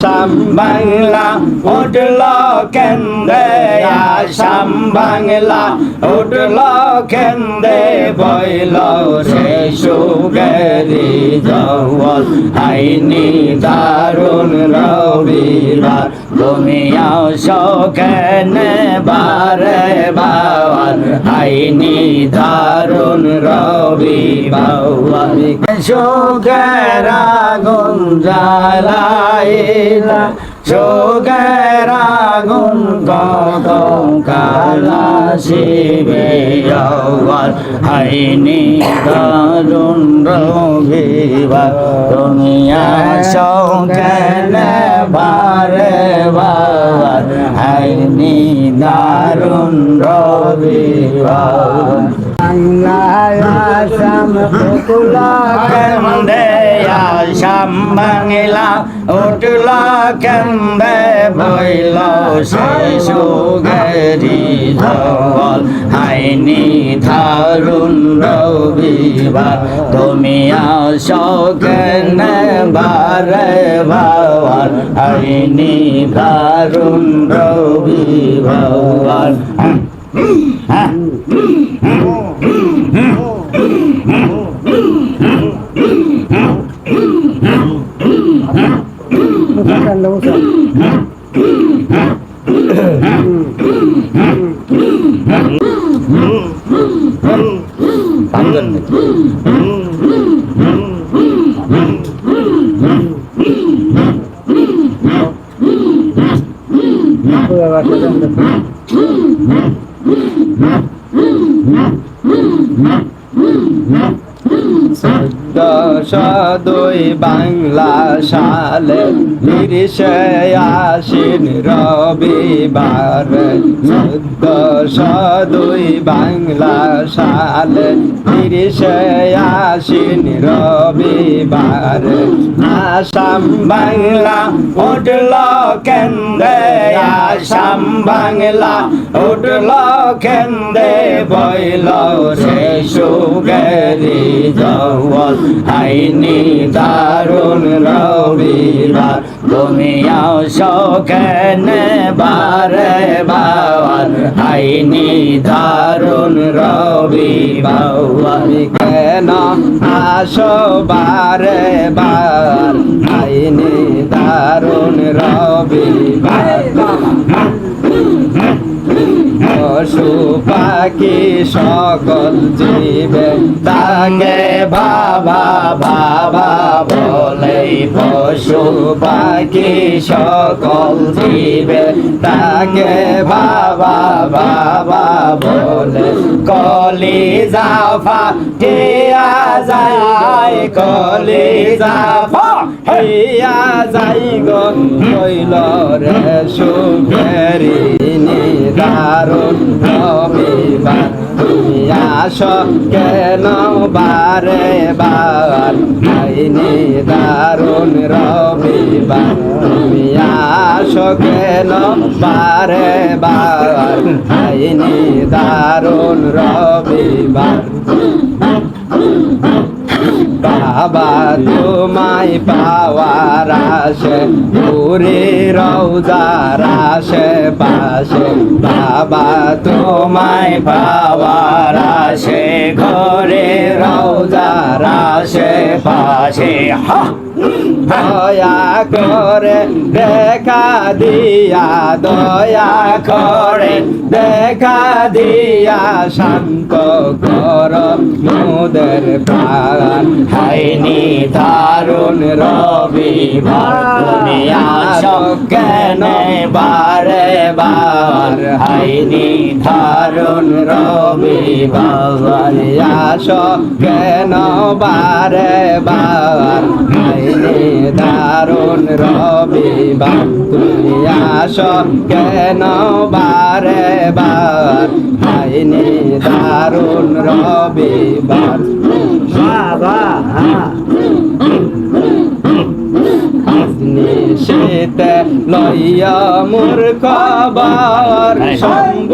আসাম বাংলা, উঠল কেন্দ্রে, আসাম বাংলা, উঠল কেন্দ্রে, বইল সে সুগেরি জল আইনি দারুণ রবিবার তুমি শোকেনে বারে বাবার আইনি দারুণ রবিবার শোকের আগুন জ্বালাইলা শোকের আগুন কত কালা শিবে জগৎ হাইনি দারুণ রবিবার, তুমি আসো কেন বারে বাবার। হাইনি দারুণ রবিবার বাংলায় আসাম পুতুলা কেন্দে আসাম বাংলা উঠলা কেন্দে বইল শিশু গেরি জল হাইনি থারুণ রবিবার, তুমি আসো কেনে বারে বাবার হাইনি থারুণ রবিবার। হ্যাঁ Panggon. দশদই বাংলা সালে তিরিশে আশ্বিন রবিবার। দশদই বাংলা সালে তিরিশে আশ্বিন রবিবার। আসাম বাংলা উঠল কেন্দ্রে, আসাম বাংলা উঠল কেন্দ্রে, বইল সে সুগেরি জল আইনি দারুণ রবিবার আসো কেন বারে বাবার আইনি দারুণ রবিবার কেন আসো বারে বার আইনি দারুণ রবিবার পশু পাখি সকল জীবে। তাকে বাবা বাবা বলে, পশু পাখি সকল জীবে। তাকে বাবা বাবা বলে কলি জাফা টিয়া যায় কলি জাফা হইয়া যাই গো কইল রে সুখেরি। দারুণ রবিবার তুমি আস কেন বারে বার আইনি দারুণ রবিবার তুমি আস কেন বারে বার আইনি দারুণ রবিবার বাবা তোমায় পাওয়ার আসে পুরে রৌজার আসে পাশে বাবা তোমায় পাওয়ার আসে, ঘরে রৌজার আসে পাশে, হা! দয়া করে, দেখা দিয়া, দয়া করে, দেখা দিয়া, শান্ত কর মোদের প্রাণ। হাইনি দারুণ রবিবার তুমি কেন বারে বার হাইনি দারুণ রবিবার আসো, কেন বারে বার হাইনি দারুণ রবিবার তুমি আসো কেন বারে বার? হাইনি দারুণ রবিবার বাবা নিশীতে লইয়া মোর খবর সম্ভ